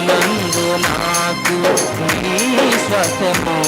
మరణమందు నాకు నీ స్వతము.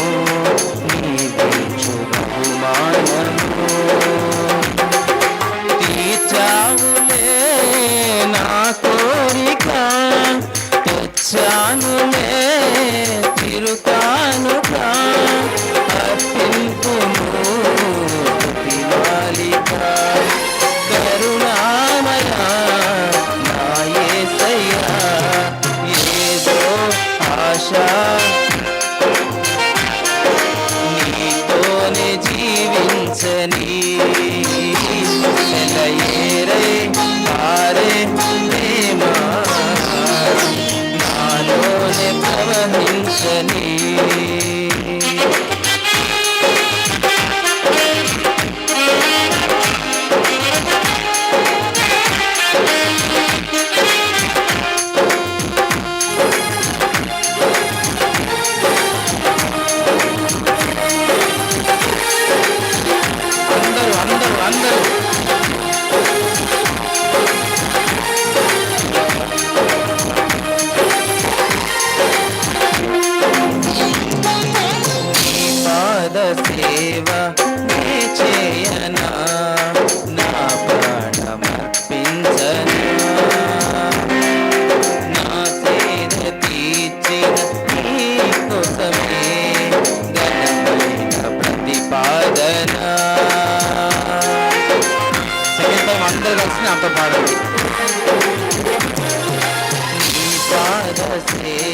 Hey.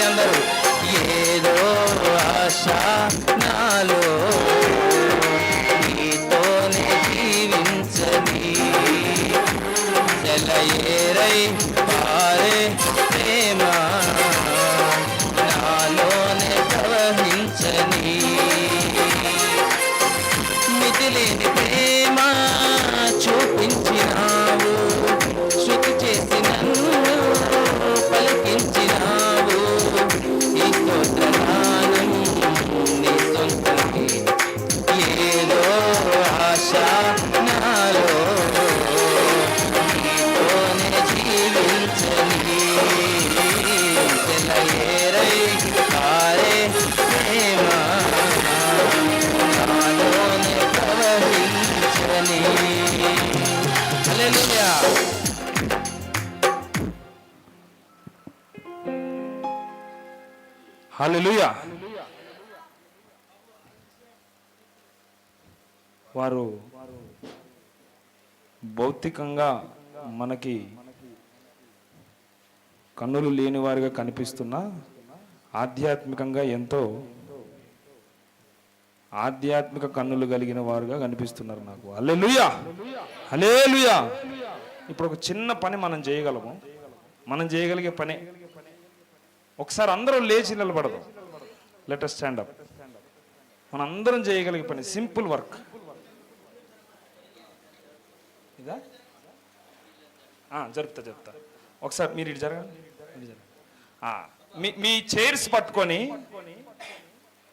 అందరూ హల్లెలూయా. వారు భౌతికంగా మనకి కన్నులు లేని వారిగా కనిపిస్తున్నా ఆధ్యాత్మికంగా ఎంతో ఆధ్యాత్మిక కన్నులు కలిగిన వారుగా కనిపిస్తున్నారు నాకు. హల్లెలూయా. హల్లెలూయా. ఇప్పుడు ఒక చిన్న పని మనం చేయగలము. మనం చేయగలిగే పని ఒకసారి అందరూ లేచి నిలబడదు. లెటర్ స్టాండప్ మనం అందరం చేయగలిగే పని సింపుల్ వర్క్. ఇదా? జరుపుతా చెప్తా ఒకసారి మీరు ఇటు జరగండి. మీ మీ చైర్స్ పట్టుకొని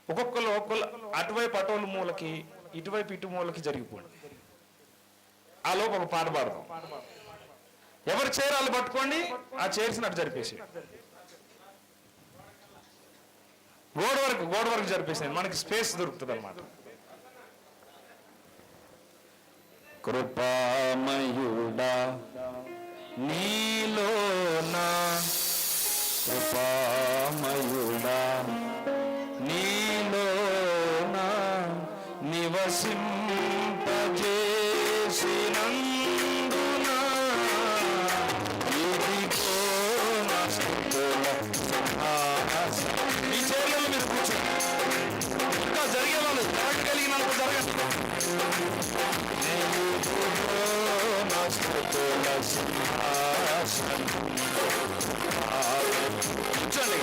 ఒక్కొక్కరు ఒక్కొక్కరు అటువైపు అటోలు మూలకి ఇటువైపు ఇటు మూలకి జరిగిపోండి. ఆ లోపు ఒక పాట పాడదాం. ఎవరి చైర్ వాళ్ళు పట్టుకోండి ఆ చైర్స్ అటు జరిపేసి గోడ వరకు గోడ వరకు జరిపేసింది మనకి స్పేస్ దొరుకుతుంది అనమాట కృపామయుడా కృపామయుడా నీలోనా? కూర్చోండి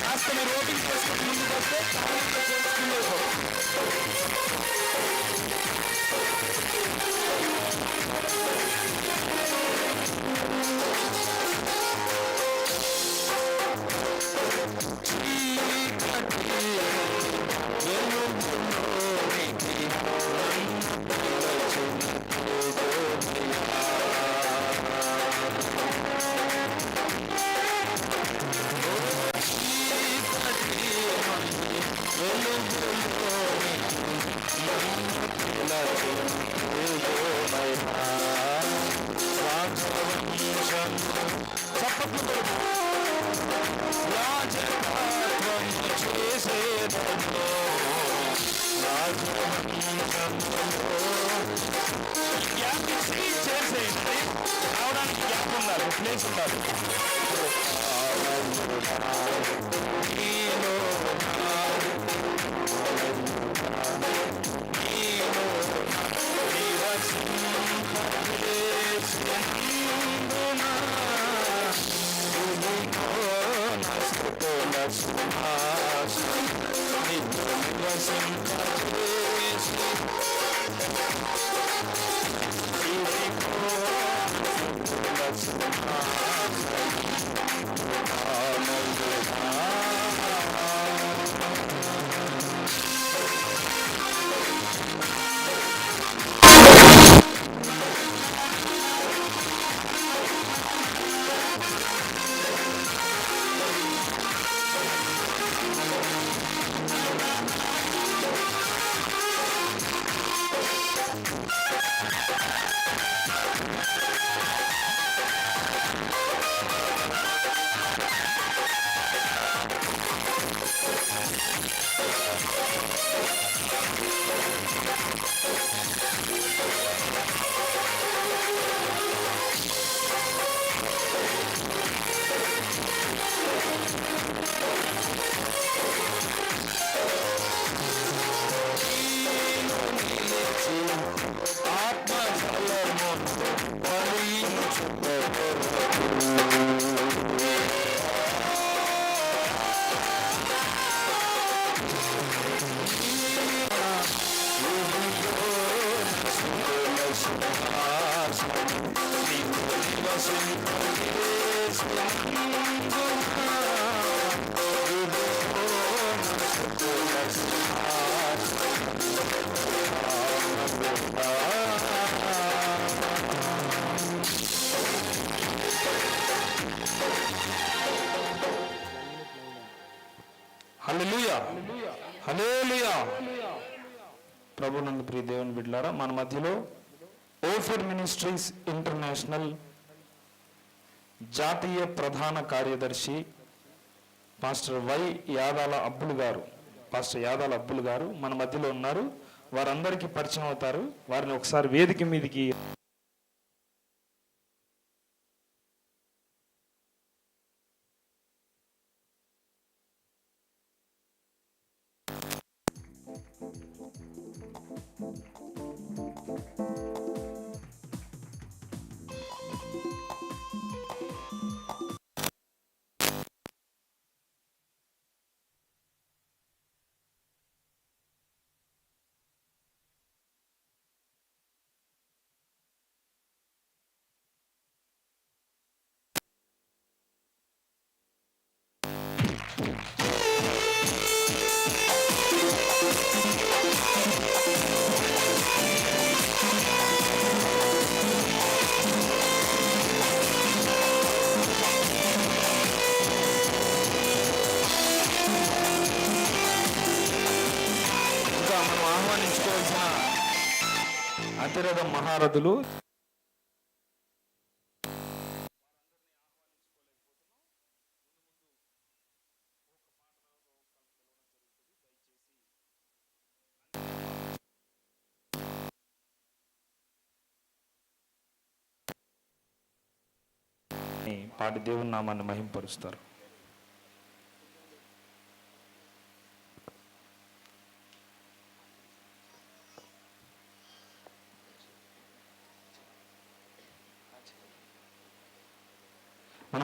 కాస్త మీరు ఓపెన్ చేసుకొని ముందుకు వస్తే ఖాళీ Thank you. ప్రభు నన్ను ప్రియ దేవుని బిడ్లారా మన మధ్యలో ఓఫర్ మినిస్ట్రీస్ ఇంటర్నేషనల్ జాతీయ ప్రధాన కార్యదర్శి పాస్టర్ వై యాదాల అబ్బులు గారు. పాస్టర్ యాదాల అబ్బులు గారు మన మధ్యలో ఉన్నారు. వారందరికీ పరిచయం అవుతారు. వారిని ఒకసారి వేదిక మీదకి మహారథులు పాటి దేవుని నామాన్ని మహింపరుస్తారు మన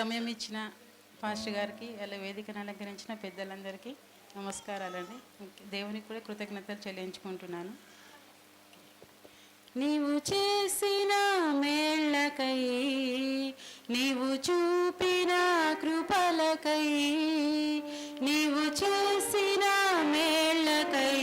సమయం ఇచ్చిన పాస్టర్ గారికి అలా వేదికను అలంకరించిన పెద్దలందరికీ నమస్కారాలండి. దేవునికి కూడా కృతజ్ఞతలు చెల్లించుకుంటున్నాను. నీవు చేసిన మేళ్ళకై నీవు చూపిన కృపలకై నీవు చేసిన మేళ్ళకై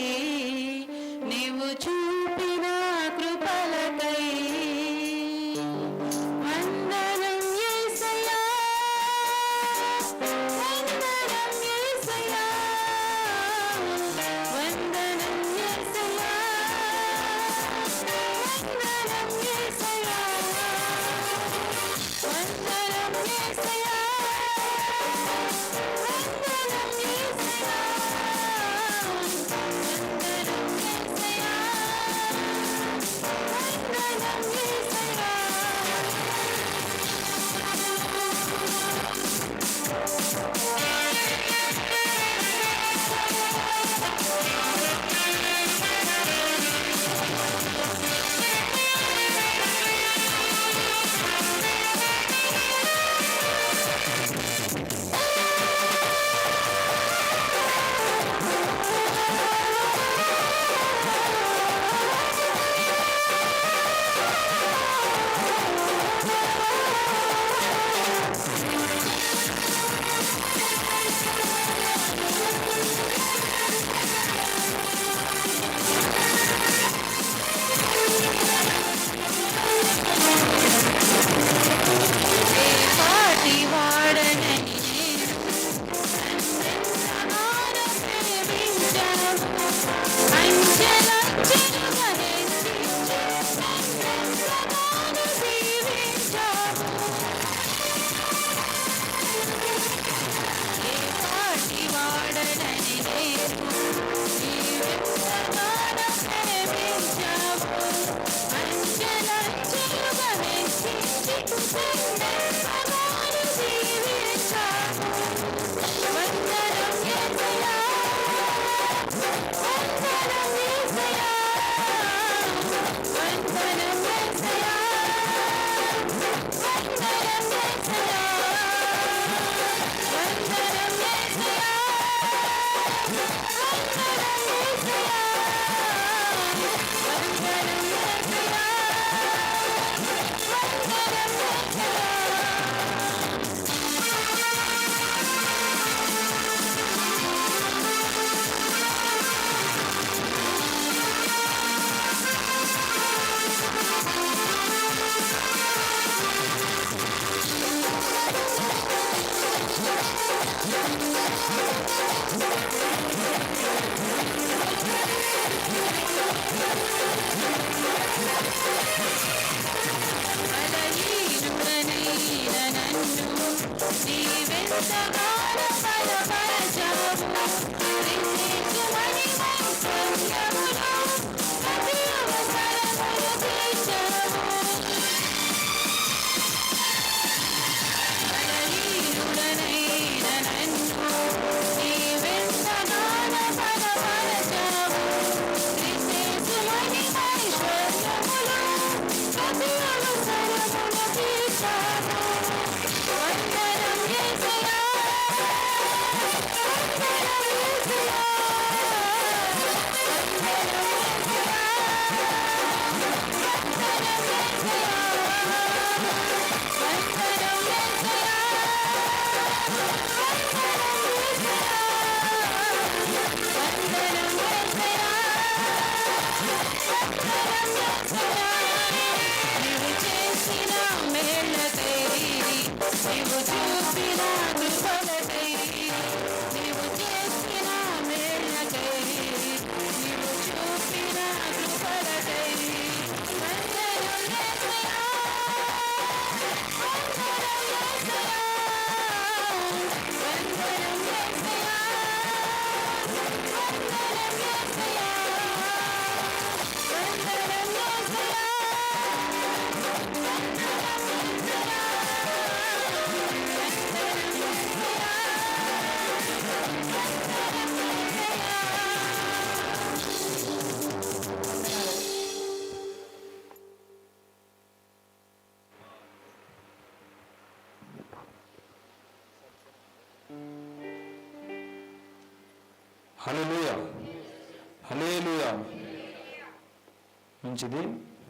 మంచిది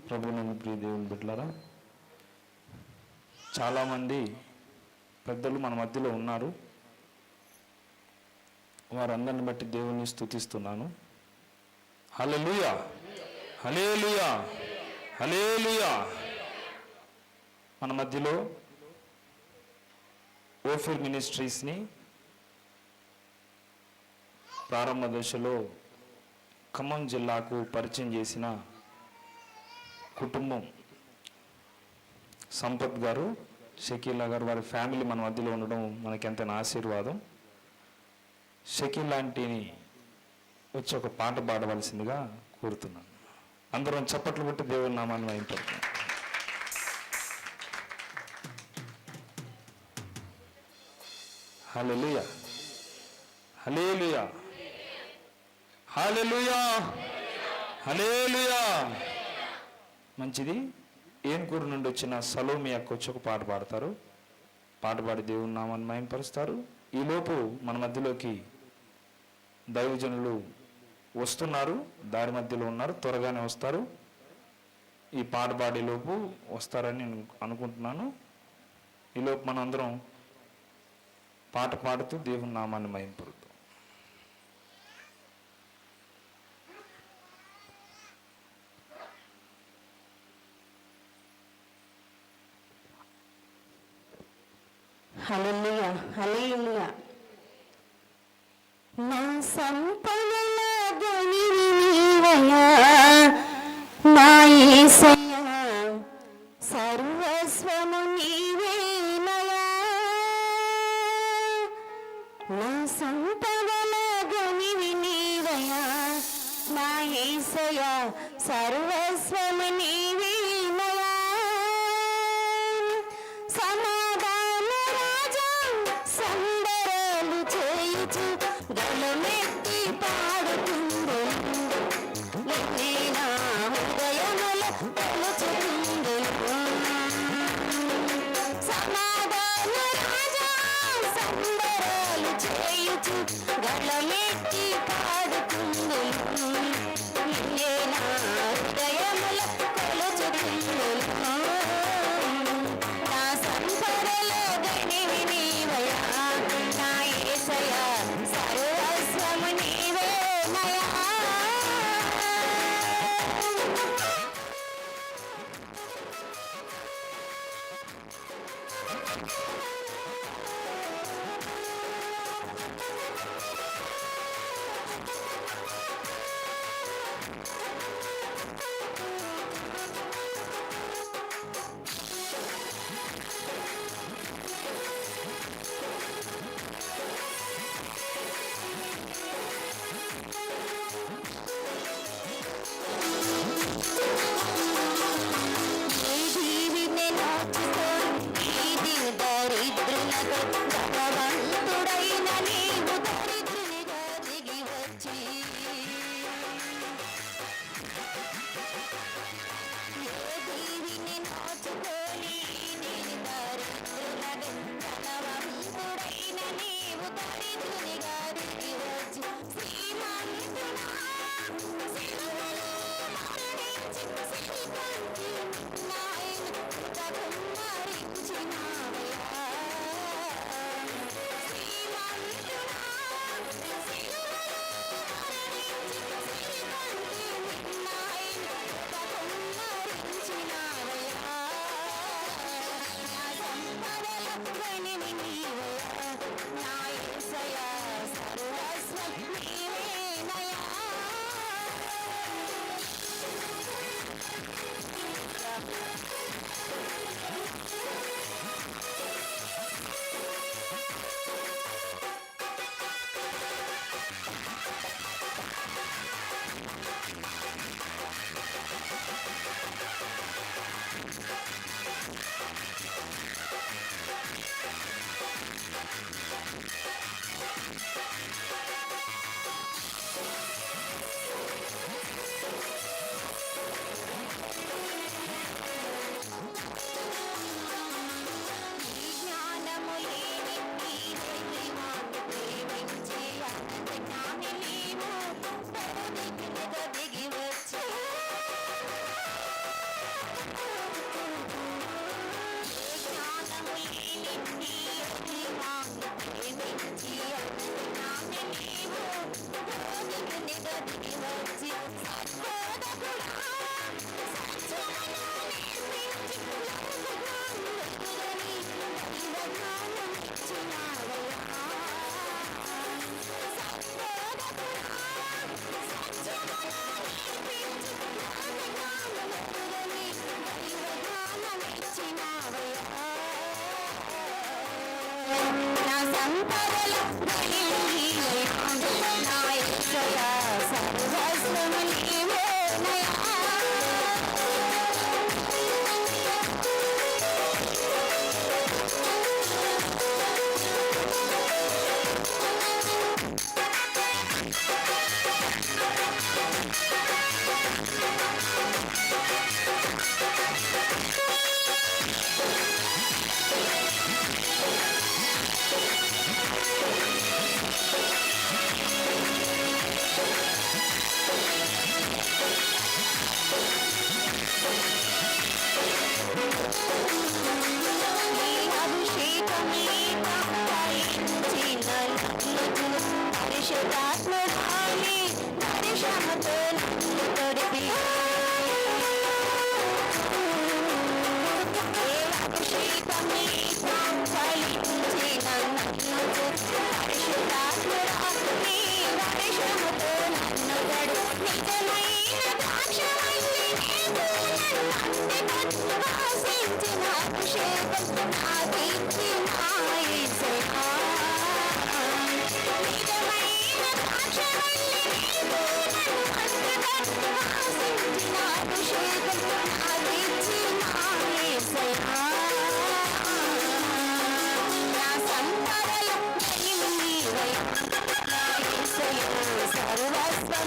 ప్రభునందు నన్ను బిడ్డలారా చాలామంది పెద్దలు మన మధ్యలో ఉన్నారు. వారందరిని బట్టి దేవుణ్ణి స్తుతిస్తున్నాను. హల్లెలూయా! హలేలుయా హలేలుయా మన మధ్యలో ఓఫిర్ మినిస్ట్రీస్ని ప్రారంభ దశలో ఖమ్మం జిల్లాకు పరిచయం చేసిన కుటుంబం. సంపత్ గారు షకీలా గారు వారి ఫ్యామిలీ మన మధ్యలో ఉండడం మనకెంతైనా ఆశీర్వాదం. షకీల్ లాంటిని వచ్చి ఒక పాట పాడవలసిందిగా కోరుతున్నాను. అందరం చప్పట్లు పెట్టి దేవుని నామాన్ని అయిపోతున్నాం హల్లెలూయా. హల్లెలూయా. హల్లెలూయా. హలేలుయా మంచిది. ఏన్కూరు నుండి వచ్చిన సలోమి అక్క వచ్చి ఒక పాట పాడతారు. పాట పాడి దేవుని నామాన్ని మయంపరుస్తారు ఈలోపు మన మధ్యలోకి దైవజనులు వస్తున్నారు. దారి మధ్యలో ఉన్నారు. త్వరగానే వస్తారు. ఈ పాట పాడేలోపు వస్తారని నేను అనుకుంటున్నాను. ఈలోపు మనందరం పాట పాడుతూ దేవుని నామాన్ని మయంపరు హల్లెలూయా హల్లెలూయా. నా సంపదల గనివి నీవయ్యా నా యేసయ్యా సర్వస్వము నీవేనయ్యా నా సంపదల గనివి నీవయా నా యేసయ్యా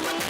సర్వస్వము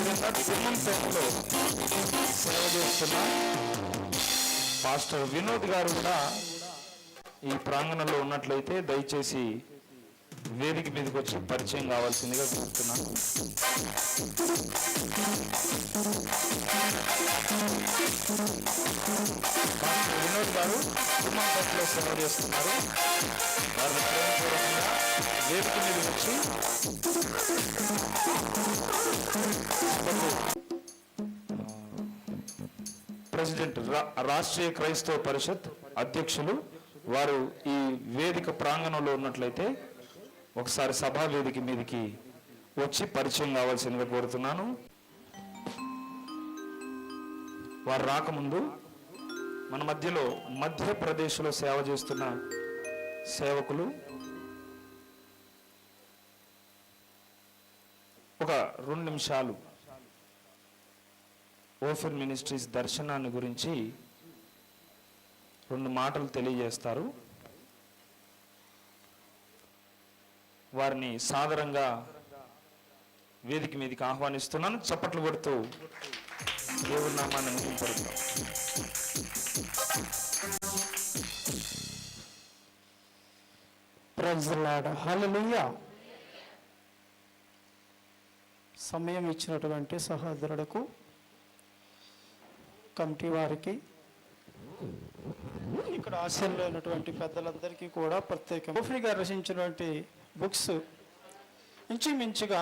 అదేవిధంగా తిమ్మంపేటలో సేవ చేస్తున్న పాస్టర్ వినోద్ గారు కూడా ఈ ప్రాంగణంలో ఉన్నట్లయితే దయచేసి వేదిక మీదకి వచ్చి పరిచయం కావాల్సిందిగా కోరుతున్నాను వినోద్ గారు తిమ్మంపేటలో సేవ చేస్తున్నారు. వారిని ప్రేమపూర్వకంగా వేదిక మీదకి వచ్చి ప్రెసిడెంట్ రాష్ట్రీయ క్రైస్తవ పరిషత్ అధ్యక్షులు వారు ఈ వేదిక ప్రాంగణంలో ఉన్నట్లయితే ఒకసారి సభా వేదిక మీదకి వచ్చి పరిచయం కావాల్సిందిగా కోరుతున్నాను. వారు రాకముందు మన మధ్యలో మధ్యప్రదేశ్లో సేవ చేస్తున్న సేవకులు ఒక రెండు నిమిషాలు ఓఫెన్ మినిస్ట్రీస్ దర్శనాన్ని గురించి రెండు మాటలు తెలియజేస్తారు. వారిని సాదరంగా వేదిక మీదకి ఆహ్వానిస్తున్నాను. చప్పట్లు కొడుతూ దేవుడి నామాన్ని అందింపడుతాం సమయం ఇచ్చినటువంటి సహోదరులకు కమిటీ వారికి ఇక్కడ ఆశయంలో ఉన్నటువంటి పెద్దలందరికీ కూడా ప్రత్యేక గారు రచించినటువంటి బుక్స్ ఇంచుమించుగా